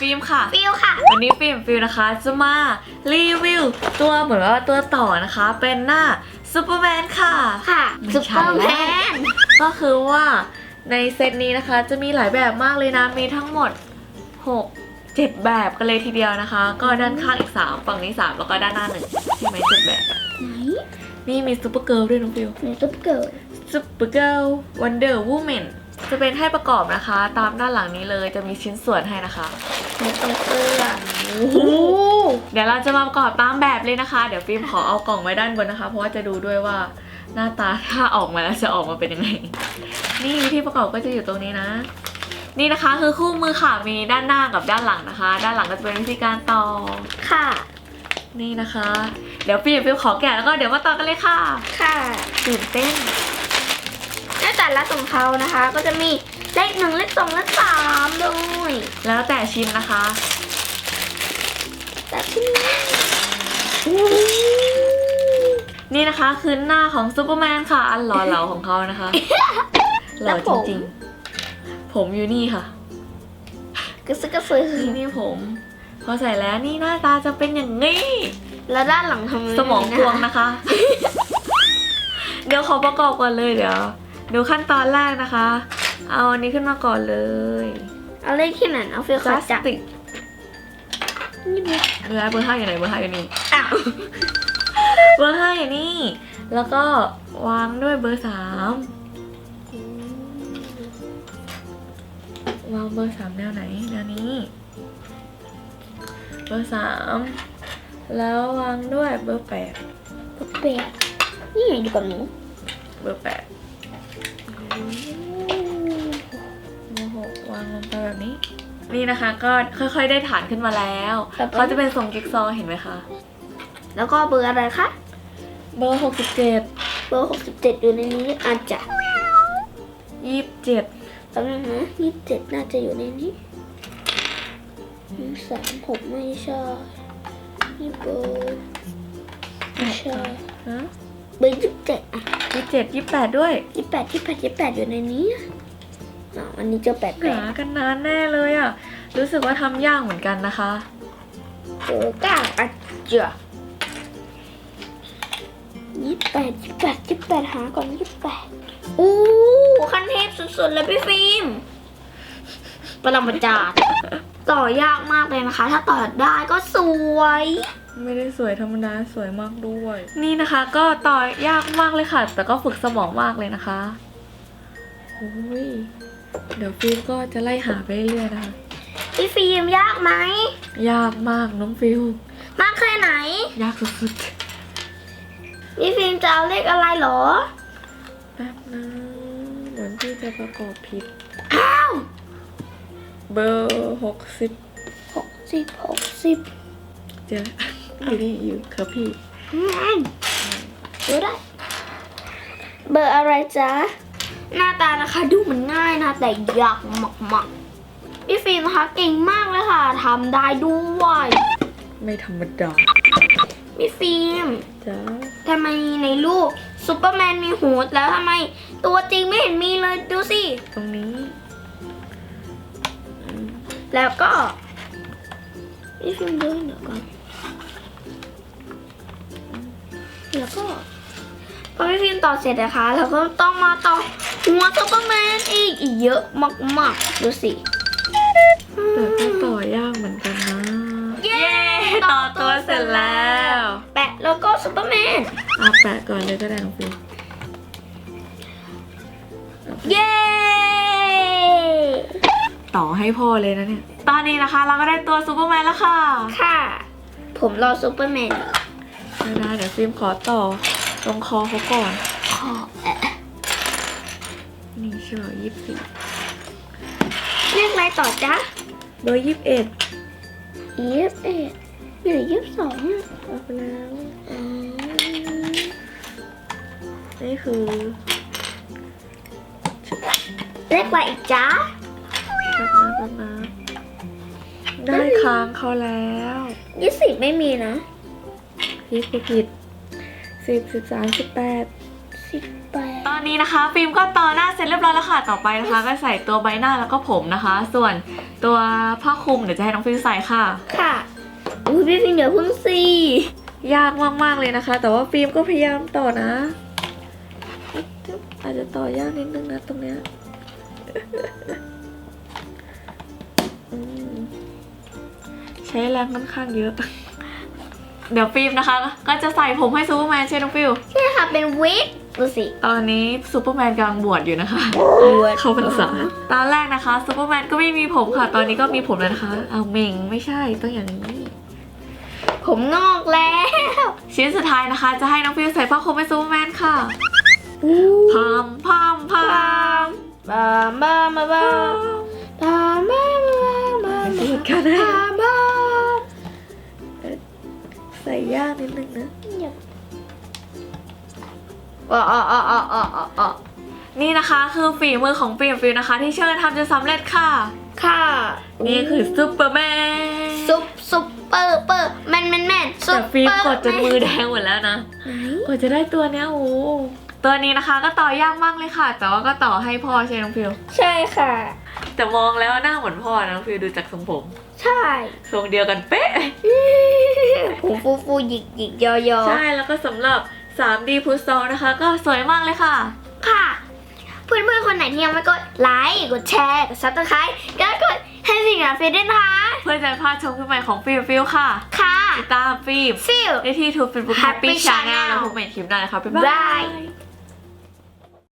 ฟิล์มค่ะ ฟิลค่ะ วันนี้ฟิล์มฟิล์มนะคะจะมารีวิวตัวเหมือนว่าตัวต่อนะคะ เป็นหน้าซูเปอร์แมนค่ะ ค่ะไม่ซุปใช่ เปอร์แมนก็คือว่าในเซตนี้นะคะจะมีหลายแบบมากเลยนะ มีทั้งหมด 6 7 แบบกันเลยทีเดียวนะคะ ก็ด้านข้างอีก 3 ฝั่งนี้ 3 แล้วก็ด้านหน้าหนึ่งใช่ไหมเจ็ดแบบ ไหนนี่มีซูเปอร์เกิร์ลด้วยน้องฟิลไหนซุปเกิร์ลซูเปอร์เกิร์ลวันเดอร์วูแมน จะเป็นให้ประกอบนะคะ ตามด้านหลังนี้เลยจะมีชิ้นส่วนให้นะคะไหนตรงเสื้อโอ้โหเดี๋ยวเราจะมาประกอบตามแบบเลยนะคะ เดี๋ยวฟิล์มขอเอากล่องไว้ด้านบนนะคะ เพราะว่าจะดูด้วยว่าหน้าตาถ้าออกมาแล้วจะออกมาเป็นยังไง นี่วิธีประกอบก็จะอยู่ตรงนี้นะ นี่นะคะคือคู่มือค่ะมีด้านหน้ากับด้านหลังนะคะ ด้านหลังก็จะเป็นวิธีการต่อค่ะ นี่นะคะ เดี๋ยวฟิล์มฟิล์มขอแกะแล้วก็เดี๋ยวมาต่อกันเลยค่ะ ค่ะตื่นเต้น และแต่ละของเขานะคะ ก็จะมีเลขหนึ่งเลขสองเลขสามด้วยแล้วแต่ชิ้นนะคะแต่ที่นี้นี่นะคะคือหน้าของซูเปอร์แมนค่ะ อันหล่อเหลาของเขานะคะหล่อจริงๆ ผมอยู่นี่ค่ะกระซึกกระซึอนี่นี่ผม พอใส่แล้วนี่หน้าตาจะเป็นอย่างนี้ แล้วด้านหลังทำไสมองกวงนะคะ เดี๋ยวขอประกอบก่อนเลยเดี๋ยว ดูขั้นตอนแรกนะคะ เอาอันนี้ขึ้นมาก่อนเลยเอาเลขที่ไหนเอาฟิลพขาลาสจับติกนี่มันเบอร์เบอร์ห้าอยู่ไหนเบอร์ห้าอยู่นี่ อ้าวเบอร์ห้าอยู่นี่ แล้วก็วางด้วยเบอร์สามวางเบอร์สามแนวไหนแนวนี้ เบอร์สามแล้ววางด้วยเบอร์แปดเปียกนี่ไงดูกับหนูเบอร์แปด เบอร์หกวางลงไปแบบนี้ นี่นะคะก็ค่อยๆได้ฐานขึ้นมาแล้วเขาจะเป็นทรงกิ๊กซอว์เห็นไหมคะแล้วก็เบอร์อะไรคะ เบอร์หกสิบเจ็ดเบอร์หกสิบเจ็ดอยู่ในนี้อาจจะยี่สิบเจ็ดแป๊บนึงนะยี่สิบเจ็ดน่าจะอยู่ในนี้หนึ่งสามหกไม่ใช่นี่เบอร์ไม่ใช่ฮะ เบอร์ยี่สิบเจ็ดอะยี่สิบเจ็ดยี่สิบแปดด้วยยี่สิบแปดยี่สิบแปดยี่สิบแปดอยู่ในนี้อะอันนี้เจอแปดแปหาดกันนานแน่เลยอะ รู้สึกว่าทำยากเหมือนกันนะคะเบอร์เก้าอาจจะยี่สิบแปดยี่สิบแปดยี่สิบแปดหาก่อนยี่สิบแปดอู้ขั้นเทพสุดๆเลยพี่ฟิล์มปรมาจารย์ ต่อยากมากเลยนะคะ ถ้าต่อได้ก็สวย ไม่ได้สวยธรรมดาสวยมากด้วย นี่นะคะ ก็ต่อยากมากเลยค่ะ แต่ก็ฝึกสมองมากเลยนะคะโอ้ยเดี๋ยวฟิล์มก็จะไล่หาไปเรื่อยๆนะคะพี่ฟิล์มยากไหม ยากมากน้องฟิลมากแค่ไหน ยากสุดพี่ฟิล์มจะเอาเลขอะไรเหรอๆแป๊บนะเหมือนพี่จะประกอบผิดอ้าว เบอร์หกสิบหกสิบหกสิบเจออยู่นี่อยู่ครับพี่ง่ายดูได้ เบอร์อะไรจ๊ะ หน้าตานะคะดูเหมันง่ายนะ แต่ยากมากๆพี่ฟิล์มนะคะเก่งมากเลยค่ะทำได้ด้วยไม่ธรรมดาพี่ฟิล์มจ้าทำไมในรูปซูเปอร์แมนมีหูดแล้วทำไม ตัวจริงไม่เห็นมีเลยดูสิ ตรงนี้ แล้วก็พี่ฟิล์มดูให้หน่อยก่อนแล้วก็พอพี่ฟิล์มต่อเสร็จนะคะเราก็ต้องมาต่อหัวซูเปอร์แมนอีกอีกเยอะมากๆดูสิแต่ก็ต่อยากเหมือนกันนะ เย้ต่อตัวเสร็จแล้ว แปะแล้วก็ซูเปอร์แมนเอาแปะก่อนเลยก็ได้น้องฟิลเย้ ต่อให้พ่อเลยนะเนี่ย ตอนนี้นะคะ เราก็ได้ตัวซูเปอร์แมนแล้วค่ะค่ะ ผมรอซูเปอร์แมนอยู่ไม่ได้เดี๋ยวฟิล์มขอต่อตรงคอเขาก่อน ขอแอะนี่ใช่ไหมยี่สิบสี่เรียกอะไรต่อจ๊ะเบอร์ยี่สิบเอ็ดยี่สิบเอ็ดมีหรือยี่สิบสองเอาไปแล้วอ๋อนี่คือ เรียกอะไรอีกจ๊ะ ได้ค้างเขาแล้วยี่สิบไม่มีนะพี่ผิดผิดสิบสิบสามสิบแปดสิบแปดตอนนี้นะคะ ฟิล์มก็ต่อหน้าเสร็จเรียบร้อยแล้วค่ะต่อไปนะคะ ก็ใส่ตัวใบหน้าแล้วก็ผมนะคะ ส่วนตัวผ้าคลุมเดี๋ยวจะให้น้องฟิล์มใส่ค่ะ ค่ะอุ้ยพี่ฟิล์มเดี๋ยวพึ่งสิยากมากๆเลยนะคะ แต่ว่าฟิล์มก็พยายามต่อนะ อาจจะต่อยากนิดนึงนะตรงเนี้ยอืมใช้แรงค่อนข้างเยอะ เดี๋ยวฟิล์มนะคะ ก็จะใส่ผมให้ซูเปอร์แมนใช่น้องฟิลใช่ค่ะเป็นวิกดูสิ ตอนนี้ซูเปอร์แมนกำลังบวชอยู่นะคะบวชเข้าพรรษาตอนแรกนะคะซูเปอร์แมนก็ไม่มีผมค่ะ ตอนนี้ก็มีผมแล้วนะคะ เอาเมงไม่ใช่ต้องอย่างนี้ผมงอกแล้ว ชิ้นสุดท้ายนะคะ จะให้น้องฟิวใส่ผ้าคลุมให้ซูเปอร์แมนค่ะพามพามพามบามบามบามบามบามบามบาม ใส่ยากนิดนึงนะอ๋ออ๋ออ๋ออ๋ออ๋ออ๋อนี่นะคะคือฝีมือของฟิล์มฟิวนะคะ ที่เชิญทำจนสำเร็จค่ะ ค่ะ นี่คือซูเปอร์แมนซุปซุปเปอร์เปอร์แมนแมนแมนซุแต่ปฟิล์เปมอร์กดจนมือแดงหมดแล้วนะกว่าจะได้ตัวเนี้ยโอ้โหตัวนี้นะคะก็ต่อยากมากเลยค่ะ แต่ว่าก็ต่อให้พ่อใช่น้องฟิวใช่ค่ะ แต่มองแล้วหน้าเหมือนพ่อนะน้องฟิวดูจากทรงผม ใช่ทรงเดียวกันเป๊ะ ผมฟูฟูหยิกหยิกยอยอใช่แล้วก็สำหรับ 3D พุทโซนะคะ ก็สวยมากเลยค่ะ ค่ะ เพื่อนเพื่อนๆคนไหนที่ยังไม่กดไลค์กดแชร์กดซับสไครต์ก็กดให้สิ่งนั้นฟิลด้วยนะคะเพื่อจะไม่พลาดชมคลิปใหม่ของฟิล์มฟิลค่ะ ค่ะติดตามฟิล์มฟิลได้ที่ทูฟิล์มบุ๊กแฮป Happy ปี้ชาแนล Channel แล้วพบกันใหม่คลิปหน้านะคะบ๊ายบาบายย